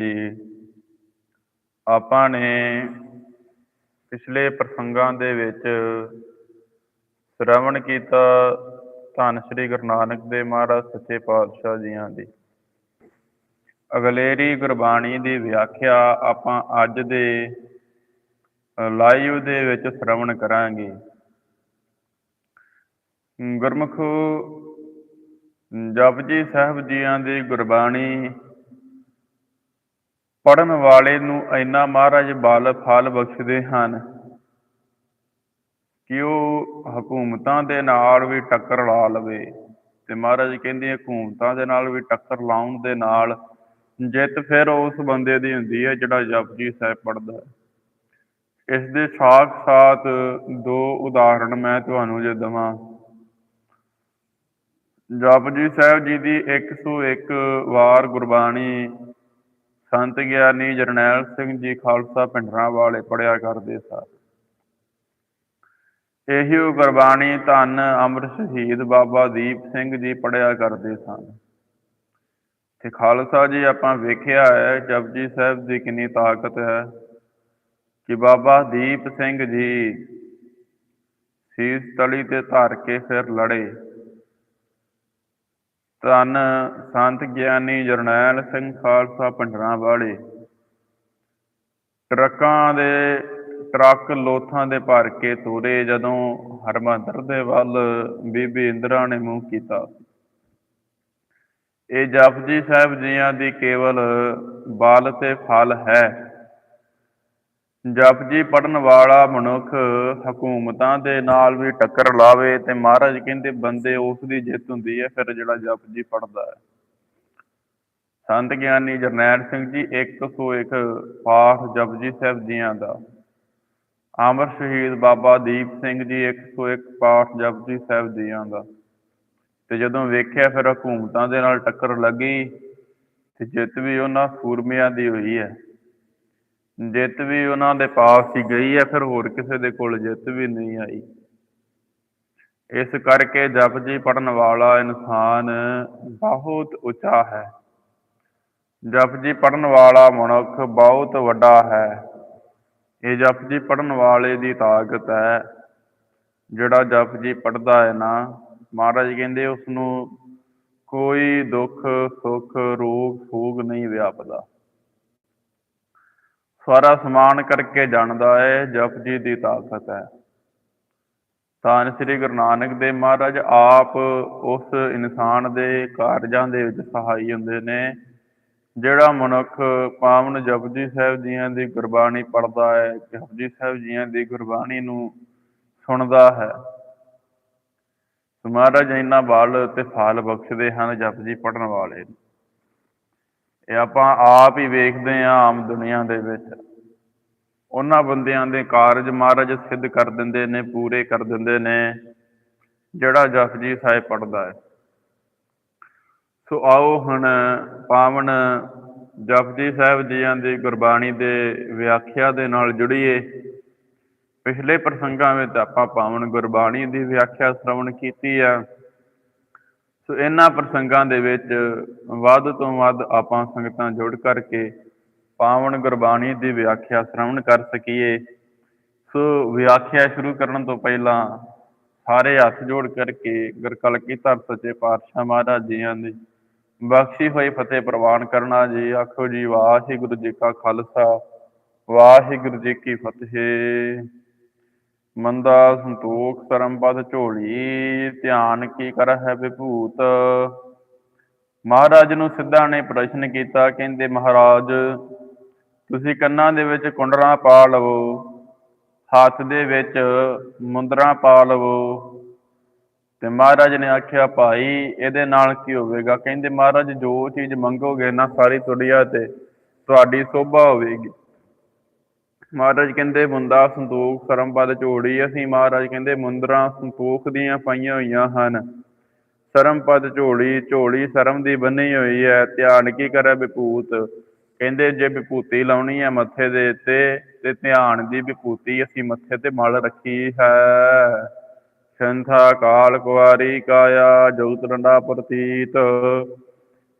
ਜੀ ਆਪਾਂ ਨੇ ਪਿਛਲੇ ਪ੍ਰਸੰਗਾਂ ਦੇ ਵਿੱਚ ਸ਼੍ਰਵਣ ਕੀਤਾ ਧੰਨ ਸ੍ਰੀ ਗੁਰੂ ਨਾਨਕ ਦੇਵ ਮਹਾਰਾਜ ਸੱਚੇ ਪਾਤਸ਼ਾਹ ਜੀਆਂ ਦੀ। ਅਗਲੇਰੀ ਗੁਰਬਾਣੀ ਦੀ ਵਿਆਖਿਆ ਆਪਾਂ ਅੱਜ ਦੇ ਲਾਈਵ ਦੇ ਵਿੱਚ ਸ਼੍ਰਵਣ ਕਰਾਂਗੇ। ਗੁਰਮੁਖੋ ਜਪਜੀ ਸਾਹਿਬ ਜੀਆਂ ਦੀ ਗੁਰਬਾਣੀ ਪੜਨ ਵਾਲੇ ਨੂੰ ਇੰਨਾ ਮਹਾਰਾਜ ਬਲ ਫਲ ਬਖਸ਼ਦੇ ਹਨ ਕਿ ਉਹ ਹਕੂਮਤਾਂ ਦੇ ਨਾਲ ਵੀ ਟੱਕਰ ਲਾ ਲਵੇ ਤੇ ਮਹਾਰਾਜ ਕਹਿੰਦੇ ਹਕੂਮਤਾਂ ਦੇ ਨਾਲ ਵੀ ਟੱਕਰ ਲਾਉਣ ਦੇ ਨਾਲ ਜਿੱਤ ਫਿਰ ਉਸ ਬੰਦੇ ਦੀ ਹੁੰਦੀ ਹੈ ਜਿਹੜਾ ਜਪਜੀ ਸਾਹਿਬ ਪੜਦਾ ਹੈ। ਇਸ ਦੇ ਸਾਖ ਸਾਥ ਦੋ ਉਦਾਹਰਣ ਮੈਂ ਤੁਹਾਨੂੰ ਜੇ ਦਵਾਂ। ਜਪਜੀ ਸਾਹਿਬ ਜੀ ਦੀ 101 ਵਾਰ ਗੁਰਬਾਣੀ ਸੰਤ ਗਿਆਨੀ ਜਰਨੈਲ ਸਿੰਘ ਜੀ ਖਾਲਸਾ ਪਿੰਡਰਾਂ ਵਾਲੇ ਪੜਿਆ ਕਰਦੇ ਸਨ ਇਹੀ ਗੁਰਬਾਣੀ ਧੰਨ ਅਮਰ ਸ਼ਹੀਦ ਬਾਬਾ ਦੀਪ ਸਿੰਘ ਜੀ ਪੜਿਆ ਕਰਦੇ ਸਨ। ਤੇ ਖਾਲਸਾ ਜੀ ਆਪਾਂ ਵੇਖਿਆ ਹੈ, ਜਪਜੀ ਸਾਹਿਬ ਦੀ ਕਿੰਨੀ ਤਾਕਤ ਹੈ ਕਿ ਬਾਬਾ ਦੀਪ ਸਿੰਘ ਜੀ ਸੀਸ ਤਲੀ ਤੇ ਧਰ ਕੇ ਫਿਰ ਲੜੇ। ਧੰਨ ਸੰਤ ਗਿਆਨੀ ਜਰਨੈਲ ਸਿੰਘ ਖਾਲਸਾ ਪਿੰਡਰਾਂ ਵਾਲੇ। ਟਰੱਕਾਂ ਦੇ, ਟਰੱਕ ਲੋਥਾਂ ਦੇ ਭਰ ਕੇ ਤੋਰੇ ਜਦੋਂ ਹਰਮੰਦਰ ਦੇ ਵੱਲ ਬੀਬੀ ਇੰਦਰਾ ਨੇ ਮੂੰਹ ਕੀਤਾ। ਇਹ ਜਪਜੀ ਸਾਹਿਬ ਜੀਆਂ ਦੀ ਕੇਵਲ ਬਾਲ ਤੇ ਫਲ ਹੈ। ਜਪਜੀ ਪੜਨ ਵਾਲਾ ਮਨੁੱਖ ਹਕੂਮਤਾਂ ਦੇ ਨਾਲ ਵੀ ਟੱਕਰ ਲਾਵੇ ਤੇ ਮਹਾਰਾਜ ਕਹਿੰਦੇ ਬੰਦੇ ਉਸ ਦੀ ਜਿੱਤ ਹੁੰਦੀ ਹੈ, ਫਿਰ ਜਿਹੜਾ ਜਪਜੀ ਪੜਦਾ ਹੈ। ਸੰਤ ਗਿਆਨੀ ਜਰਨੈਲ ਸਿੰਘ ਜੀ 101 ਪਾਠ ਜਪਜੀ ਸਾਹਿਬ ਜੀਆਂ ਦਾ। ਅਮਰ ਸ਼ਹੀਦ ਬਾਬਾ ਦੀਪ ਸਿੰਘ ਜੀ 101 ਪਾਠ ਜਪਜੀ ਸਾਹਿਬ ਜੀਆਂ ਦਾ। ਤੇ ਜਦੋਂ ਵੇਖਿਆ ਫਿਰ ਹਕੂਮਤਾਂ ਦੇ ਨਾਲ ਟੱਕਰ ਲੱਗੀ ਤੇ ਜਿੱਤ ਵੀ ਉਹਨਾਂ ਸੂਰਮਿਆਂ ਦੀ ਹੋਈ ਹੈ। ਜਿੱਤ ਵੀ ਉਹਨਾਂ ਦੇ ਪਾਸ ਹੀ ਗਈ ਹੈ, ਫਿਰ ਹੋਰ ਕਿਸੇ ਦੇ ਕੋਲ ਜਿੱਤ ਵੀ ਨਹੀਂ ਆਈ। ਇਸ ਕਰਕੇ ਜਪਜੀ ਪੜਨ ਵਾਲਾ ਇਨਸਾਨ ਬਹੁਤ ਉੱਚਾ ਹੈ। ਜਪਜੀ ਪੜਨ ਵਾਲਾ ਮਨੁੱਖ ਬਹੁਤ ਵੱਡਾ ਹੈ। ਇਹ ਜਪਜੀ ਪੜਨ ਵਾਲੇ ਦੀ ਤਾਕਤ ਹੈ। ਜਿਹੜਾ ਜਪਜੀ ਪੜਦਾ ਹੈ ਨਾ, ਮਹਾਰਾਜ ਕਹਿੰਦੇ ਉਸ ਨੂੰ ਕੋਈ ਦੁੱਖ, ਸੁੱਖ, ਰੋਗ, ਫੂਗ ਨਹੀਂ ਵਿਆਪਦਾ। ਸਾਰਾ ਸਮਾਨ ਕਰਕੇ ਜਾਣਦਾ ਹੈ ਜਪ ਜੀ ਦੀ ਤਾਕਤ ਹੈ। ਤਾਂ ਸ੍ਰੀ ਗੁਰੂ ਨਾਨਕ ਦੇਵ ਮਹਾਰਾਜ ਆਪ ਉਸ ਇਨਸਾਨ ਦੇ ਕਾਰਜਾਂ ਦੇ ਵਿੱਚ ਸਹਾਈ ਹੁੰਦੇ ਨੇ, ਜਿਹੜਾ ਮਨੁੱਖ ਪਾਵਨ ਜਪਜੀ ਸਾਹਿਬ ਜੀਆਂ ਦੀ ਗੁਰਬਾਣੀ ਪੜਦਾ ਹੈ ਜਪਜੀ ਸਾਹਿਬ ਜੀਆਂ ਦੀ ਗੁਰਬਾਣੀ ਨੂੰ ਸੁਣਦਾ ਹੈ। ਮਹਾਰਾਜ ਇੰਨਾ ਬਲ ਤੇ ਫਲ ਬਖਸ਼ਦੇ ਹਨ ਜਪਜੀ ਪੜਨ ਵਾਲੇ। ਇਹ ਆਪਾਂ ਆਪ ਹੀ ਵੇਖਦੇ ਆਂ ਆਮ ਦੁਨੀਆ ਦੇ ਵਿੱਚ। ਉਹਨਾਂ ਬੰਦਿਆਂ ਦੇ ਕਾਰਜ ਮਹਾਰਾਜ ਸਿੱਧ ਕਰ ਦਿੰਦੇ ਨੇ, ਪੂਰੇ ਕਰ ਦਿੰਦੇ ਨੇ, ਜਿਹੜਾ ਜਪਜੀ ਸਾਹਿਬ ਪੜਦਾ ਹੈ। ਸੋ ਆਓ ਹੁਣ ਪਾਵਨ ਜਪਜੀ ਸਾਹਿਬ ਜੀਆਂ ਦੀ ਗੁਰਬਾਣੀ ਦੇ ਵਿਆਖਿਆ ਦੇ ਨਾਲ ਜੁੜੀਏ। ਪਿਛਲੇ ਪ੍ਰਸੰਗਾਂ ਵਿੱਚ ਆਪਾਂ ਪਾਵਨ ਗੁਰਬਾਣੀ ਦੀ ਵਿਆਖਿਆ ਸ਼੍ਰਵਣ ਕੀਤੀ ਆ। ਸੋ ਇਹਨਾਂ ਪ੍ਰਸੰਗਾਂ ਦੇ ਵਿੱਚ ਵੱਧ ਤੋਂ ਵੱਧ ਆਪਾਂ ਸੰਗਤਾਂ ਜੁੜ ਕਰਕੇ ਪਾਵਨ ਗੁਰਬਾਣੀ ਦੀ ਵਿਆਖਿਆ ਸ਼੍ਰਵਣ ਕਰ ਸਕੀਏ। ਸੋ ਵਿਆਖਿਆ ਸ਼ੁਰੂ ਕਰਨ ਤੋਂ ਪਹਿਲਾਂ ਸਾਰੇ ਹੱਥ ਜੋੜ ਕਰਕੇ ਗੁਰਕਲਕੀ ਧਰ ਸੱਚੇ ਪਾਤਸ਼ਾਹ ਮਹਾਰਾਜ ਜੀਆਂ ਦੀ ਬਖਸ਼ੀ ਹੋਈ ਫਤਿਹ ਪ੍ਰਵਾਨ ਕਰਨਾ ਜੀ। ਆਖੋ ਜੀ, ਵਾਹਿਗੁਰੂ ਜੀ ਕਾ ਖਾਲਸਾ, ਵਾਹਿਗੁਰੂ ਜੀ ਕੀ ਫਤਿਹ। ਮੰਦਾ ਸੰਤੋਖ ਸਰਮਪਦ ਝੋਲੀ, ਧਿਆਨ ਕੀ ਕਰ ਹੈ ਵਿਭੂਤ। ਮਹਾਰਾਜ ਨੂੰ ਸਿੱਧਾ ਨੇ ਪ੍ਰਸ਼ਨ ਕੀਤਾ, ਕਹਿੰਦੇ, ਮਹਾਰਾਜ, ਤੁਸੀਂ ਕੰਨਾਂ ਦੇ ਵਿੱਚ ਕੁੰਡਲਾਂ ਪਾ ਲਵੋ, ਹੱਥ ਦੇ ਵਿੱਚ ਮੁੰਦਰਾਂ ਪਾ ਲਵੋ। ਤੇ ਮਹਾਰਾਜ ਨੇ ਆਖਿਆ, ਭਾਈ, ਇਹਦੇ ਨਾਲ ਕੀ ਹੋਵੇਗਾ? ਕਹਿੰਦੇ, ਮਹਾਰਾਜ, ਜੋ ਚੀਜ਼ ਮੰਗੋਗੇ ਨਾ ਸਾਰੀ ਤੁਹਾਡੀਆਂ ਤੇ ਤੁਹਾਡੀ ਸੋਭਾ ਹੋਵੇਗੀ। ਮਹਾਰਾਜ ਕਹਿੰਦੇ ਮੁੰਦਾ ਸੰਤੋਖ ਸਰਮਪਦ ਝੋੜੀ ਅਸੀਂ ਮਹਾਰਾਜ ਕਹਿੰਦੇ, ਮੁੰਦਰਾਂ ਸੰਤੋਖ ਦੀਆਂ ਪਾਈਆਂ ਹੋਈਆਂ ਹਨ। ਸਰਮਪਦ ਝੋਲੀ ਝੋਲੀ ਸਰਮ ਦੀ ਬੰਨੀ ਹੋਈ ਹੈ, ਧਿਆਨ ਕੀ ਕਰੇ ਵਿਭੂਤ? ਕਹਿੰਦੇ, ਜੇ ਵਿਭੂਤੀ ਲਾਉਣੀ ਹੈ ਮੱਥੇ ਦੇ ਉੱਤੇ, ਤੇ ਧਿਆਨ ਦੀ ਵਿਭੂਤੀ ਅਸੀਂ ਮੱਥੇ ਤੇ ਮਲ ਰੱਖੀ ਹੈ। ਸੰਥਾ ਕਾਲ ਕੁਵਾਰੀ ਕਾਇਆ, ਜੋਤ ਡੰਡਾ ਪ੍ਰਤੀਤ।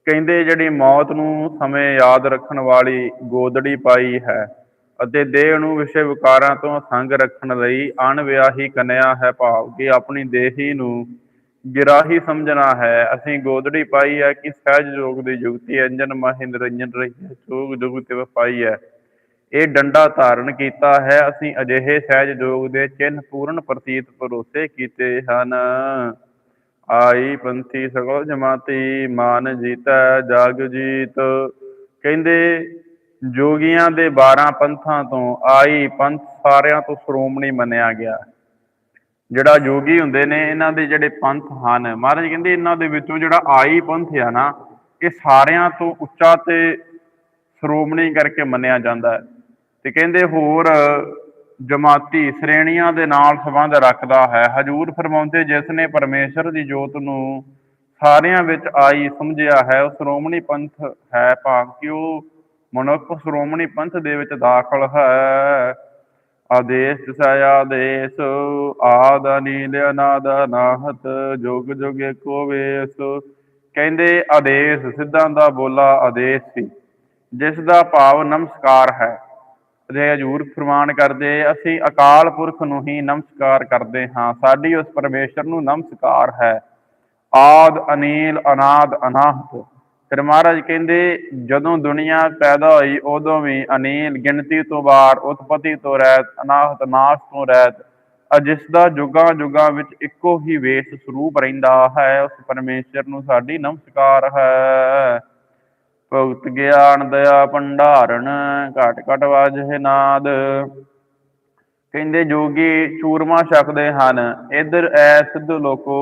ਕਹਿੰਦੇ, ਜਿਹੜੀ ਮੌਤ ਨੂੰ ਸਮੇਂ ਯਾਦ ਰੱਖਣ ਵਾਲੀ ਗੋਦੜੀ ਪਾਈ ਹੈ ਅਤੇ ਦੇਹ ਨੂੰ ਵਿਸ਼ੇ ਵਿਕਾਰਾਂ ਤੋਂ ਸੰਗ ਰੱਖਣ ਲਈ ਅਣਵਿਆਹੀ ਕਨਿਆ ਹੈ ਭਾਵ ਕਿ ਆਪਣੀ ਦੇਹੀ ਨੂੰ ਗਿਰਾਹੀ ਸਮਝਣਾ ਹੈ। ਅਸੀਂ ਗੋਦੜੀ ਪਾਈ ਹੈ ਕਿ ਸਹਿਜ ਜੋਗ ਦੀ ਜੁਗਤੀ ਅੰਜਨ ਮਾਹਿ ਨਿਰੰਜਨ ਰਹੀ ਹੈ, ਜੋਗ ਜੁਗਤਿ ਵਫਾਈ ਹੈ। ਇਹ ਡੰਡਾ ਧਾਰਨ ਕੀਤਾ ਹੈ। ਅਸੀਂ ਅਜਿਹੇ ਸਹਿਜ ਜੋਗ ਦੇ ਚਿੰਨ ਪੂਰਨ ਪ੍ਰਤੀਤ ਭਰੋਸੇ ਕੀਤੇ ਹਨ। ਆਈ ਪੰਥੀ ਸਗਲ ਜਮਾਤੀ, ਮਾਨ ਜੀਤਾ, ਜਗ ਜੀਤ। ਕਹਿੰਦੇ ਜੋਗੀਆਂ ਦੇ 12 ਪੰਥਾਂ ਤੋਂ ਆਈ ਪੰਥ ਸਾਰਿਆਂ ਤੋਂ ਸ਼੍ਰੋਮਣੀ ਮੰਨਿਆ ਗਿਆ। ਜਿਹੜਾ ਜੋਗੀ ਹੁੰਦੇ ਨੇ, ਇਹਨਾਂ ਦੇ ਜਿਹੜੇ ਪੰਥ ਹਨ, ਮਹਾਰਾਜ ਕਹਿੰਦੇ ਇਹਨਾਂ ਦੇ ਵਿੱਚੋਂ ਜਿਹੜਾ ਆਈ ਪੰਥ ਆ ਨਾ, ਇਹ ਸਾਰਿਆਂ ਤੋਂ ਉੱਚਾ ਤੇ ਸ਼੍ਰੋਮਣੀ ਕਰਕੇ ਮੰਨਿਆ ਜਾਂਦਾ ਹੈ। ਤੇ ਕਹਿੰਦੇ ਹੋਰ ਜਮਾਤੀ ਸ਼੍ਰੇਣੀਆਂ ਦੇ ਨਾਲ ਸੰਬੰਧ ਰੱਖਦਾ ਹੈ। ਹਜੂਰ ਫਰਮਾਉਂਦੇ, ਜਿਸ ਨੇ ਪਰਮੇਸ਼ਰ ਦੀ ਜੋਤ ਨੂੰ ਸਾਰਿਆਂ ਵਿੱਚ ਆਈ ਸਮਝਿਆ ਹੈ, ਉਹ ਸ਼੍ਰੋਮਣੀ ਪੰਥ ਹੈ, ਭਾਵ ਕਿ ਉਹ ਮਨੁੱਖ ਸ਼੍ਰੋਮਣੀ ਪੰਥ ਦੇ ਵਿੱਚ ਦਾਖਲ ਹੈ। ਆਦੇਸ਼ ਤਿਸੈ ਆਦੇਸ਼, ਆਦ, ਅਨੀਲ, ਅਨਾਦ, ਅਨਾਹਤ, ਜੁਗ ਜੁਗ ਏਕੋ ਵੇਸ। ਕਹਿੰਦੇ ਆਦੇਸ਼ ਸਿੱਧਾਂ ਦਾ ਬੋਲਾ ਆਦੇਸ਼ ਸੀ, ਜਿਸ ਦਾ ਭਾਵ ਨਮਸਕਾਰ ਹੈ। ਜੇ ਹਜੂਰ ਫਰਮਾਨ ਕਰਦੇ, ਅਸੀਂ ਅਕਾਲ ਪੁਰਖ ਨੂੰ ਹੀ ਨਮਸਕਾਰ ਕਰਦੇ ਹਾਂ। ਸਾਡੀ ਉਸ ਪਰਮੇਸ਼ਰ ਨੂੰ ਨਮਸਕਾਰ ਹੈ। ਆਦ, ਅਨੀਲ, ਅਨਾਦ, ਅਨਾਹਤ। ਫਿਰ ਮਹਾਰਾਜ ਕਹਿੰਦੇ, ਜਦੋਂ ਦੁਨੀਆ ਪੈਦਾ ਹੋਈ, ਉਦੋਂ ਵੀ ਅਨੀਲ ਗਿਣਤੀ ਤੋਂ ਬਾਹਰ, ਉਤਪਤੀ ਤੋਂ ਰਹਿਤ, ਅਨਾਹਤ, ਨਾਸ਼ ਤੋਂ ਰਹਿਤ ਜਿਸ ਦਾ ਜੁਗਾਂ ਜੁਗਾਂ ਵਿੱਚ ਇੱਕੋ ਹੀ ਵੇਸ ਸਰੂਪ ਰਹਿੰਦਾ ਹੈ, ਉਸ ਪਰਮੇਸ਼ਰ ਨੂੰ ਸਾਡੀ ਨਮਸਕਾਰ ਹੈ। ਭਗਤ ਗਿਆਨ, ਦਇਆ, ਭੰਡਾਰਨ ਘਟ ਘਟ ਵਾਜੇ ਨਾਦ। ਕਹਿੰਦੇ ਜੋਗੀ ਚੂਰਮਾ ਛਕਦੇ ਹਨ, ਇਧਰ ਐ ਸਿੱਧ ਲੋਕੋ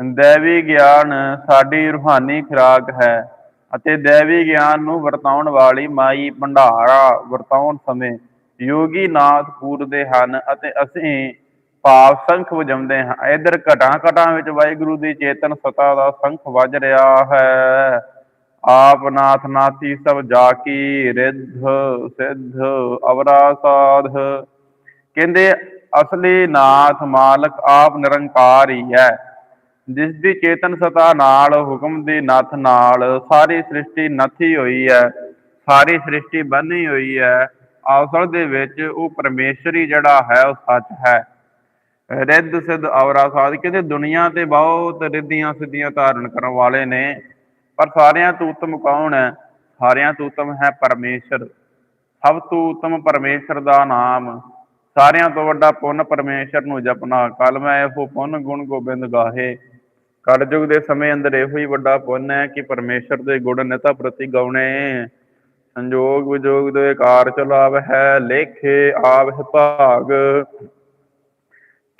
ਦੇਵੀ ਗਿਆਨ ਸਾਡੀ ਰੂਹਾਨੀ ਖੁਰਾਕ ਹੈ ਅਤੇ ਦੇਵੀ ਗਿਆਨ ਨੂੰ ਵਰਤਾਉਣ ਵਾਲੀ ਮਾਈ ਭੰਡਾਰਾ ਵਰਤਾਉਣ ਸਮੇਂ ਯੋਗੀ ਨਾਥ ਪੂਰਦੇ ਹਨ ਅਤੇ ਅਸੀਂ ਭਾਵ ਸੰਖ ਵਜਾਉਂਦੇ ਹਾਂ। ਇਧਰ ਘਟਾਂ ਘਟਾਂ ਵਿੱਚ ਵਾਹਿਗੁਰੂ ਦੀ ਚੇਤਨ ਸਤਾ ਦਾ ਸੰਖ ਵੱਜ ਰਿਹਾ ਹੈ। ਆਪ ਨਾਥ ਨਾਥੀ ਸਭ ਜਾ ਕੀ ਰਿੱਧ, ਸਿੱਧ, ਅਵਰਾ ਸਾਧ। ਕਹਿੰਦੇ, ਅਸਲੀ ਨਾਥ ਮਾਲਕ ਆਪ ਨਿਰੰਕਾਰ ਹੀ। ਹੈ ਜਿਸ ਦੀ ਚੇਤਨ ਸਤਾ ਨਾਲ, ਹੁਕਮ ਦੀ ਨੱਥ ਨਾਲ, ਸਾਰੀ ਸ੍ਰਿਸ਼ਟੀ ਨੱਥੀ ਹੋਈ ਹੈ, ਸਾਰੀ ਸ੍ਰਿਸ਼ਟੀ ਬੰਨੀ ਹੋਈ ਹੈ ਅਸਲ ਦੇ ਵਿੱਚ ਉਹ ਪਰਮੇਸ਼ਰੀ ਜਿਹੜਾ ਹੈ, ਉਹ ਸੱਚ ਹੈ। ਰਿੱਧ, ਸਿੱਧ, ਔਰਾ ਸਾਧ ਕਹਿੰਦੇ ਦੁਨੀਆ ਤੇ ਬਹੁਤ ਰਿੱਧੀਆਂ ਸਿੱਧੀਆਂ ਧਾਰਨ ਕਰਨ ਵਾਲੇ ਨੇ, ਪਰ ਸਾਰਿਆਂ ਤੋਂ ਉੱਤਮ ਕੌਣ ਹੈ? ਸਾਰਿਆਂ ਤੋਂ ਉੱਤਮ ਹੈ ਪਰਮੇਸ਼ਰ। ਸਭ ਤੋਂ ਉੱਤਮ ਪਰਮੇਸ਼ਰ ਦਾ ਨਾਮ, ਸਾਰਿਆਂ ਤੋਂ ਵੱਡਾ ਪੁੰਨ ਪਰਮੇਸ਼ਰ ਨੂੰ ਜਪਣਾ। ਕਲ ਮੈਂ ਇਹੋ ਪੁੰਨ ਗੁਣ ਗੋਬਿੰਦ ਗਾਹੇ। ਕਲਯੁਗ ਦੇ ਸਮੇਂ ਅੰਦਰ ਇਹੋ ਹੀ ਵੱਡਾ ਪੁੰਨ ਹੈ ਕਿ ਪਰਮੇਸ਼ਰ ਦੇ ਗੁਣ ਨਿਤਾ ਪ੍ਰਤੀ ਗਾਉਣੇ। ਸੰਜੋਗ ਵਿਜੋਗ ਦੇ ਕਾਰ ਚਲਾਵ ਹੈ, ਲੇਖੇ ਆਵਹਿ ਭਾਗ।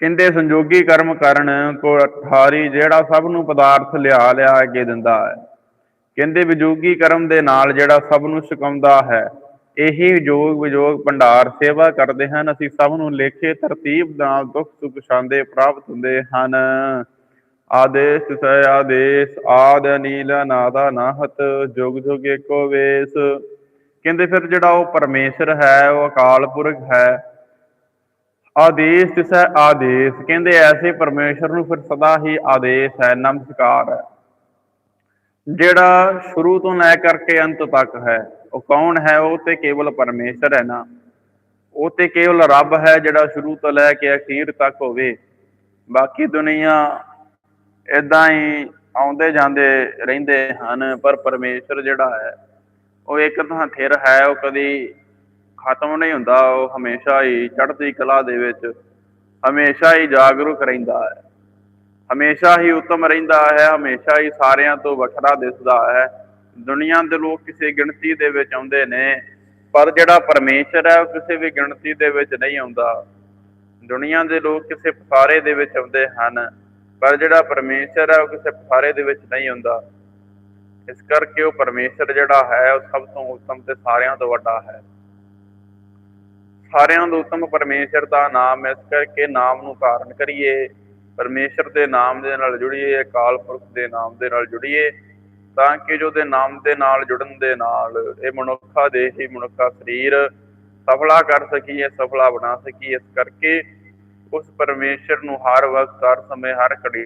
ਕਹਿੰਦੇ ਸੰਜੋਗੀ ਕਰਮ ਕਰਨ ਕੋ ਅਠਾਰੀ ਜਿਹੜਾ ਸਭ ਨੂੰ ਪਦਾਰਥ ਲਿਆ ਲਿਆ ਕੇ ਦਿੰਦਾ ਹੈ। ਕਹਿੰਦੇ ਵਿਜੋਗੀ ਕਰਮ ਦੇ ਨਾਲ ਜਿਹੜਾ ਸਭ ਨੂੰ ਸਿਕਾਉਂਦਾ ਹੈ, ਇਹੀ ਵਿਜੋਗ ਵਿਜੋਗ ਭੰਡਾਰ ਸੇਵਾ ਕਰਦੇ ਹਨ। ਅਸੀਂ ਸਭ ਨੂੰ ਲੇਖੇ, ਤਰਤੀਬ ਨਾਲ ਦੁੱਖ ਸੁਖ ਛਾਂਦੇ ਪ੍ਰਾਪਤ ਹੁੰਦੇ ਹਨ। ਆਦੇਸ਼ ਤਿਸੈ ਆਦੇਸ਼, ਆਦ ਅਨੀਲ ਨਾਦਾ ਨਾਹਤ ਜੁਗ ਜੁਗ ਏਕੋ ਵੇਸ। ਕਹਿੰਦੇ ਫਿਰ ਜਿਹੜਾ ਉਹ ਪਰਮੇਸ਼ਰ ਹੈ, ਉਹ ਅਕਾਲ ਪੁਰਖ ਹੈ। ਆਦੇਸ਼ ਤਿਸੈ ਆਦੇਸ਼, ਕਹਿੰਦੇ ਐਸੇ ਪਰਮੇਸ਼ਰ ਨੂੰ ਫਿਰ ਸਦਾ ਹੀ ਆਦੇਸ਼ ਹੈ, ਨਮਸਕਾਰ ਹੈ। ਜਿਹੜਾ ਸ਼ੁਰੂ ਤੋਂ ਲੈ ਕਰਕੇ ਅੰਤ ਤੱਕ ਹੈ, ਉਹ ਕੌਣ ਹੈ? ਉਹ ਤੇ ਕੇਵਲ ਪਰਮੇਸ਼ਰ ਹੈ ਨਾ। ਉਹ ਤੇ ਕੇਵਲ ਰੱਬ ਹੈ, ਜਿਹੜਾ ਸ਼ੁਰੂ ਤੋਂ ਲੈ ਕੇ ਅਖੀਰ ਤੱਕ ਹੋਵੇ। ਬਾਕੀ ਦੁਨੀਆ ਇਦਾਂ ਹੀ ਆਉਂਦੇ ਜਾਂਦੇ ਰਹਿੰਦੇ ਹਨ, ਪਰ ਪਰਮੇਸ਼ਰ ਜਿਹੜਾ ਹੈ, ਉਹ ਇੱਕ ਤਾਂ ਥਿਰ ਹੈ, ਉਹ ਕਦੀ ਖਤਮ ਨਹੀਂ ਹੁੰਦਾ, ਉਹ ਹਮੇਸ਼ਾ ਹੀ ਚੜ੍ਹਦੀ ਕਲਾ ਦੇ ਵਿੱਚ ਹਮੇਸ਼ਾ ਹੀ ਜਾਗਰੂਕ ਰਹਿੰਦਾ ਹੈ। ਹਮੇਸ਼ਾ ਹੀ ਉੱਤਮ ਰਹਿੰਦਾ ਹੈ, ਹਮੇਸ਼ਾ ਹੀ ਸਾਰਿਆਂ ਤੋਂ ਵੱਖਰਾ ਦਿਸਦਾ ਹੈ। ਦੁਨੀਆ ਦੇ ਲੋਕ ਕਿਸੇ ਗਿਣਤੀ ਦੇ ਵਿੱਚ ਆਉਂਦੇ ਨੇ, ਪਰ ਜਿਹੜਾ ਪਰਮੇਸ਼ਰ ਹੈ, ਉਹ ਕਿਸੇ ਵੀ ਗਿਣਤੀ ਦੇ ਵਿੱਚ ਨਹੀਂ ਆਉਂਦਾ। ਦੁਨੀਆ ਦੇ ਲੋਕ ਕਿਸੇ ਪਸਾਰੇ ਦੇ ਵਿੱਚ ਆਉਂਦੇ ਹਨ। ਪਰ ਜਿਹੜਾ ਪਰਮੇਸ਼ਰ ਹੈ ਉਹ ਕਿਸੇ ਪਸਾਰੇ ਦੇ ਵਿੱਚ ਨਹੀਂ ਹੁੰਦਾ। ਇਸ ਕਰਕੇ ਉਹ ਪਰਮੇਸ਼ਰ ਜਿਹੜਾ ਹੈ, ਉਹ ਸਭ ਤੋਂ ਉੱਤਮ ਤੇ ਸਾਰਿਆਂ ਤੋਂ ਵੱਡਾ ਹੈ। ਸਾਰਿਆਂ ਤੋਂ ਉੱਤਮ ਪਰਮੇਸ਼ਰ ਦਾ ਨਾਮ ਇਸ ਕਰਕੇ ਨਾਮ ਨੂੰ ਧਾਰਨ ਕਰੀਏ। ਪਰਮੇਸ਼ਰ ਦੇ ਨਾਮ ਦੇ ਨਾਲ ਜੁੜੀਏ, ਅਕਾਲ ਪੁਰਖ ਦੇ ਨਾਮ ਦੇ ਨਾਲ ਜੁੜੀਏ, ਤਾਂ ਕਿ ਜੋ ਦੇ ਨਾਮ ਦੇ ਨਾਲ ਜੁੜਨ ਦੇ ਨਾਲ ਇਹ ਮਨੁੱਖਾ ਦੇ ਹੀ ਮਨੁੱਖਾ ਸਰੀਰ ਸਫਲਾ ਕਰ ਸਕੀਏ, ਸਫਲਾ ਬਣਾ ਸਕੀਏ। ਇਸ ਕਰਕੇ ਉਸ ਪਰਮੇਸ਼ਰ ਨੂੰ ਹਰ ਵਕਤ ਹਰ ਸਮੇਂ ਹਰ ਘੜੀ